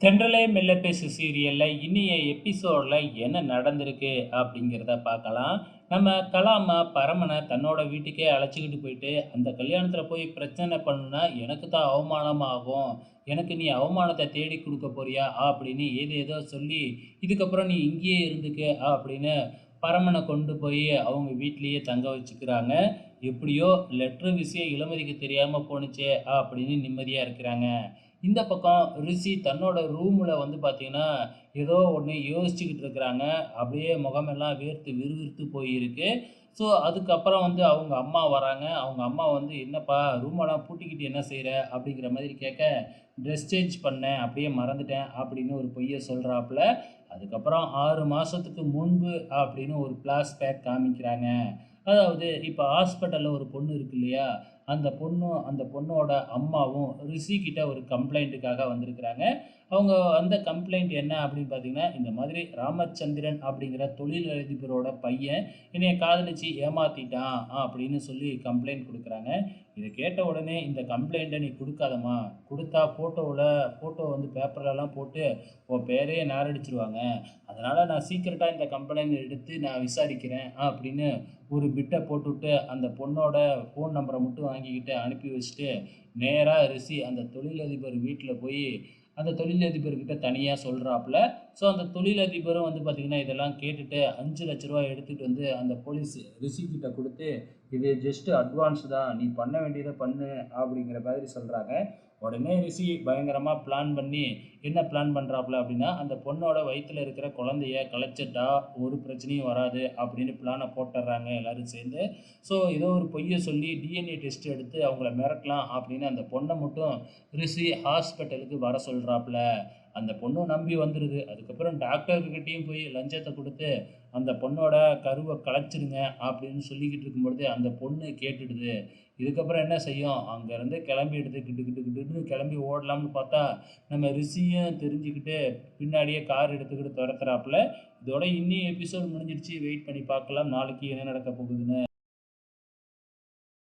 தென்றலே மெல்ல பேசு சீரியலில் இனிய எபிசோடில் என்ன நடந்திருக்கு அப்படிங்கிறத பார்க்கலாம். நம்ம கலாமா பரமனை தன்னோட வீட்டுக்கே அழைச்சிக்கிட்டு போயிட்டு அந்த கல்யாணத்தில் போய் பிரச்சனை பண்ணுனா எனக்கு தான் அவமானமாகும். எனக்கு நீ அவமானத்தை தேடி கொடுக்க போறியா அப்படின்னு ஏதோ ஏதோ சொல்லி இதுக்கப்புறம் நீ இங்கேயே இருந்துக்க அப்படின்னு பரமனை கொண்டு போய் அவங்க வீட்லேயே தங்க வச்சுக்கிறாங்க. எப்படியோ லெட்ரு விஷயம் இளமதிக்கு தெரியாமல் போணுச்சே அப்படின்னு நிம்மதியாக இருக்கிறாங்க. இந்த பக்கம் ரிஷி தன்னோட ரூமில் வந்து பார்த்தீங்கன்னா ஏதோ ஒன்று யோசிச்சுக்கிட்டு இருக்கிறாங்க. அப்படியே முகமெல்லாம் வேர்த்து விறுவிறுத்து போயிருக்கு. ஸோ அதுக்கப்புறம் வந்து அவங்க அம்மா வராங்க. அவங்க அம்மா வந்து என்னப்பா ரூமெல்லாம் பூட்டிக்கிட்டு என்ன செய்கிற அப்படிங்கிற மாதிரி கேட்க ட்ரெஸ் சேஞ்ச் பண்ணேன் அப்படியே மறந்துட்டேன் அப்படின்னு ஒரு பொய்யை சொல்கிறாப்புல அதுக்கப்புறம் ஆறு மாதத்துக்கு முன்பு அப்படின்னு ஒரு பேக் காமிக்கிறாங்க. அதாவது இப்போ ஹாஸ்பிட்டலில் ஒரு பொண்ணு இருக்கு இல்லையா? அந்த பொண்ணும் அந்த பொண்ணோட அம்மாவும் ரிஷி கிட்ட ஒரு கம்ப்ளைண்ட்டுக்காக வந்திருக்கிறாங்க. அவங்க அந்த கம்ப்ளைண்ட் என்ன அப்படின்னு பார்த்தீங்கன்னா இந்த மாதிரி ராமச்சந்திரன் அப்படிங்கிற தொழிலதிபரோட பையன் என்னைய காதலிச்சு ஏமாத்திட்டான் அப்படின்னு சொல்லி கம்ப்ளைண்ட் கொடுக்குறாங்க. இதை கேட்ட உடனே இந்த கம்ப்ளைண்ட்டை நீ கொடுக்காதம்மா. கொடுத்தா ஃபோட்டோவில் ஃபோட்டோ வந்து பேப்பர்லலாம் போட்டு உன் பேரையே நாரடிச்சிருவாங்க. அதனால் நான் சீக்கிரட்டாக இந்த கம்ப்ளைண்ட் எடுத்து நான் விசாரிக்கிறேன் அப்படின்னு ஒரு பிட்டை போட்டுவிட்டு அந்த பொண்ணோட ஃபோன் நம்பரை மட்டும் வாங்கிக்கிட்டு அனுப்பி வச்சுட்டு நேராக ரிசி அந்த தொழிலதிபர் வீட்டில் போய் அந்த தொழிலதிபர்கிட்ட தனியாக சொல்கிறாப்புல ஸோ அந்த தொழிலதிபரும் வந்து பார்த்திங்கன்னா இதெல்லாம் கேட்டுட்டு அஞ்சு லட்ச ரூபா எடுத்துகிட்டு வந்து அந்த போலீஸ் ரிசிக்கிட்ட கொடுத்து இது ஜஸ்ட்டு அட்வான்ஸ் தான். நீ பண்ண வேண்டியதை பண்ணு அப்படிங்கிற மாதிரி சொல்கிறாங்க உடனே ரிஷி பயங்கரமாக பிளான் பண்ணி என்ன பிளான் பண்ணுறாப்புல அப்படின்னா அந்த பொண்ணோட வயிற்றில் இருக்கிற குழந்தைய கலைச்சிட்டா ஒரு பிரச்சனையும் வராது அப்படின்னு பிளானை போட்டுடுறாங்க எல்லோரும் சேர்ந்து. ஸோ ஏதோ ஒரு பொய்யை சொல்லி டிஎன்ஏ டெஸ்ட் எடுத்து அவங்கள மிரட்டலாம் அப்படின்னு அந்த பொண்ணை மட்டும் ரிஷி ஹாஸ்பிட்டலுக்கு வர சொல்கிறாப்புல அந்த பொண்ணும் நம்பி வந்துடுது அதுக்கப்புறம் டாக்டர்கிட்டையும் போய் லஞ்சத்தை கொடுத்து அந்த பொண்ணோட கருவை கலைச்சிருங்க அப்படின்னு சொல்லிக்கிட்டு இருக்கும்பொழுது அந்த பொண்ணு கேட்டுடுது. இதுக்கப்புறம் என்ன செய்யும்? அங்கேருந்து கிளம்பி எடுத்து கிட்டு கிட்டு கிட்டுன்னு கிளம்பி ஓடலாம்னு பார்த்தா நம்ம ரிஷியும் தெரிஞ்சுக்கிட்டு பின்னாடியே கார் எடுத்துக்கிட்டு துரத்துறாப்புல. இதோட இன்னி எபிசோட் முடிஞ்சிடுச்சு வெயிட் பண்ணி பார்க்கலாம். நாளைக்கு என்ன நடக்க போகுதுன்னு.